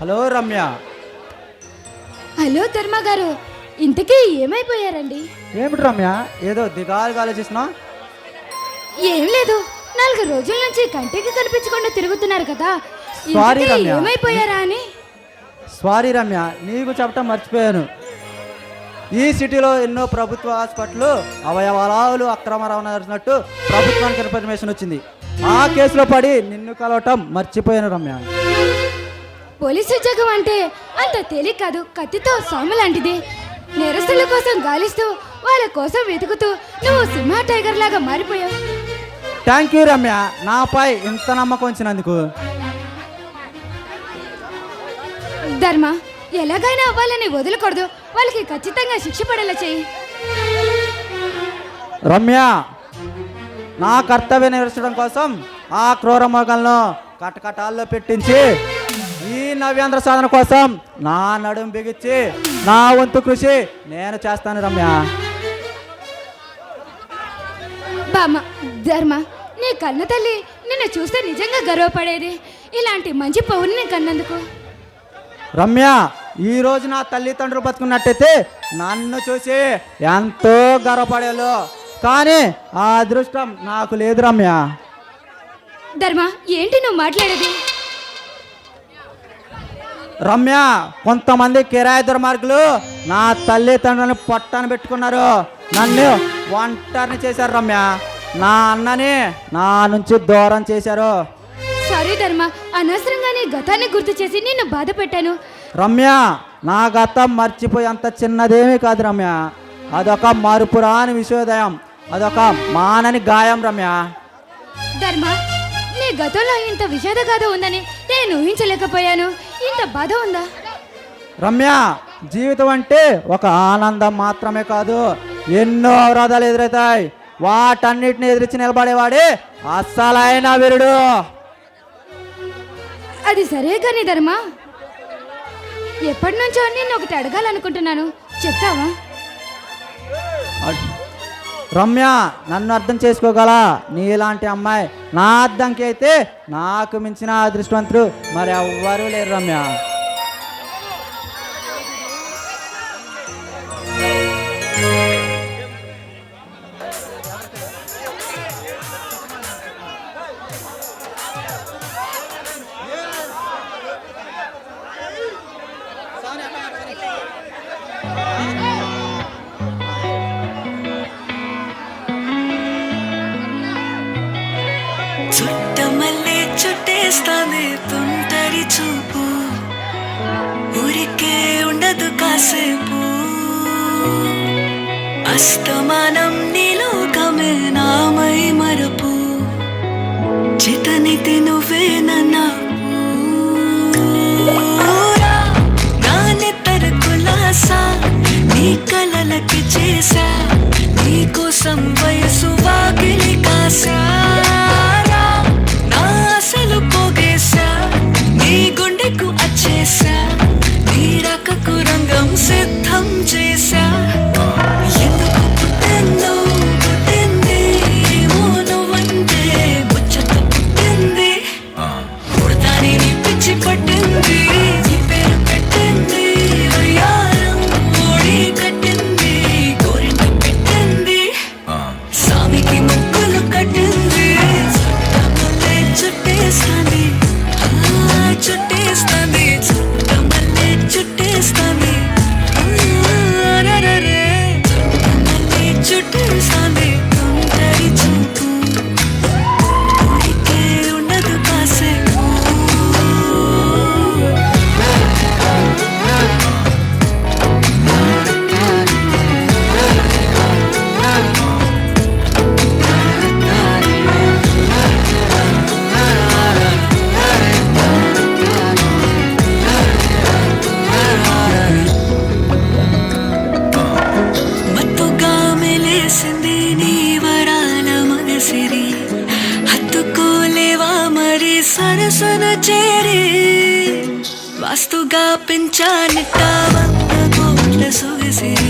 Hello Ramya. Hello ధర్మ గారు ఇంతకీ ఏమైపోయారండి? ఏమిటి రమ్య ఏదో దిగాలుగా ఆలోచిస్తున్నావు ఏం లేదు నాలుగు రోజుల నుంచి కంటికి కనిపించకుండా తిరుగుతున్నారు కదా. ఇంతకీ రమ్య. ఏమైపోయారా అని? సారీ రమ్య నీకు చెప్పటం మర్చిపోయాను. ఈ సిటీలో ఎన్నో ప్రభుత్వ హాస్పిటల్ అవయవాలు అక్రమ రవాణా జరిగినట్టు ప్రభుత్వానికి ఇన్ఫర్మేషన్ వచ్చింది. ఆ కేసులో పడి నిన్ను కలవటం మర్చిపోయాను రమ్య. పోలీసు ఉద్యోగం అంటే అంత తేలిక కాదు కత్తితో సాము లాంటిది. నేరస్తుల కోసం గాలిస్తూ వాళ్ళ కోసం వెతుకుతూ నువ్వు సింహ టైగర్ లాగా మారిపోయావు. Thank you Ramya. నాపై ఇంత నమ్మకం ఉంచినందుకు. ధర్మ ఎలాగైనా వాళ్ళని వదలకూడదు. వాళ్ళకి ఖచ్చితంగా శిక్ష పడేలా చెయ్యి రమ్య నా కర్తవ్యం నెరవేర్చడం కోసం ఆ క్రూర మొగలను కటకటాల్లో పెట్టించి ఈ నవ్యాంధ్ర సాధన కోసం నా నడుం బిగించి నా వంతు కృషి నేను చేస్తాను రమ్య. బామ్మ ధర్మ నీ కన్న తల్లి నిన్ను చూస్తే నిజంగా గర్వపడేది. ఇలాంటి మంచి పౌరుని కన్నందుకు. రమ్య ఈ రోజు నా తల్లిదండ్రులు బతుకున్నట్టయితే నన్ను చూసి ఎంతో గర్వపడేలు. కానీ ఆ అదృష్టం నాకు లేదు రమ్య. ధర్మ ఏంటి నువ్వు మాట్లాడేది? రమ్య కొంతమంది కిరాయి దుర్మార్గులు నా తల్లిదండ్రులను పొట్టన పెట్టుకున్నారు. నన్ను ఒంటరిని చేశారు రమ్య. నా అన్నని నా నుంచి దూరం చేశారు. సారీ ధర్మ అనవసరంగా నీ గతాన్ని గుర్తు చేసి నిన్ను బాధ పెట్టాను. రమ్య నా గతం మర్చిపోయి అంత చిన్నదేమీ కాదు రమ్య. అదొక మరుపురాని విషయోదయం అదొక మానని గాయం రమ్య. ధర్మ నీ గతంలో ఇంత విషాద గాథ ఉందని నేను ఊహించలేకపోయాను. ఇంత బాధ ఉందా? రమ్య జీవితం అంటే ఒక ఆనందం మాత్రమే కాదు ఎన్నో అవరోధాలు ఎదురవుతాయి వాటన్నిటిని ఎదిరించి నిలబడేవాడే అస్సలైన వీరుడు. అది సరే కానీ ధర్మ ఎప్పటి నుంచో నేను ఒకటి అడగాలనుకుంటున్నాను. చెప్తావా? రమ్య నన్ను అర్థం చేసుకోగల? నీలాంటి అమ్మాయి నా అర్థంకి అయితే నాకు మించిన అదృష్టవంతుడు మరి ఎవ్వరూ లేరు రమ్య. చుట్టేస్తానే తుంటరి చూపు. ఊరికే ఉండదు కాసేపు. అస్తమానం నీలోకమే నామై మరపు. చితనితి నువ్వే నన్నపు నానెత్తర కులాసా నీ కలలకి చేశా చేరి వాస్తుగా పెంచానిట్ట వంద కోట్ల సొగసిరి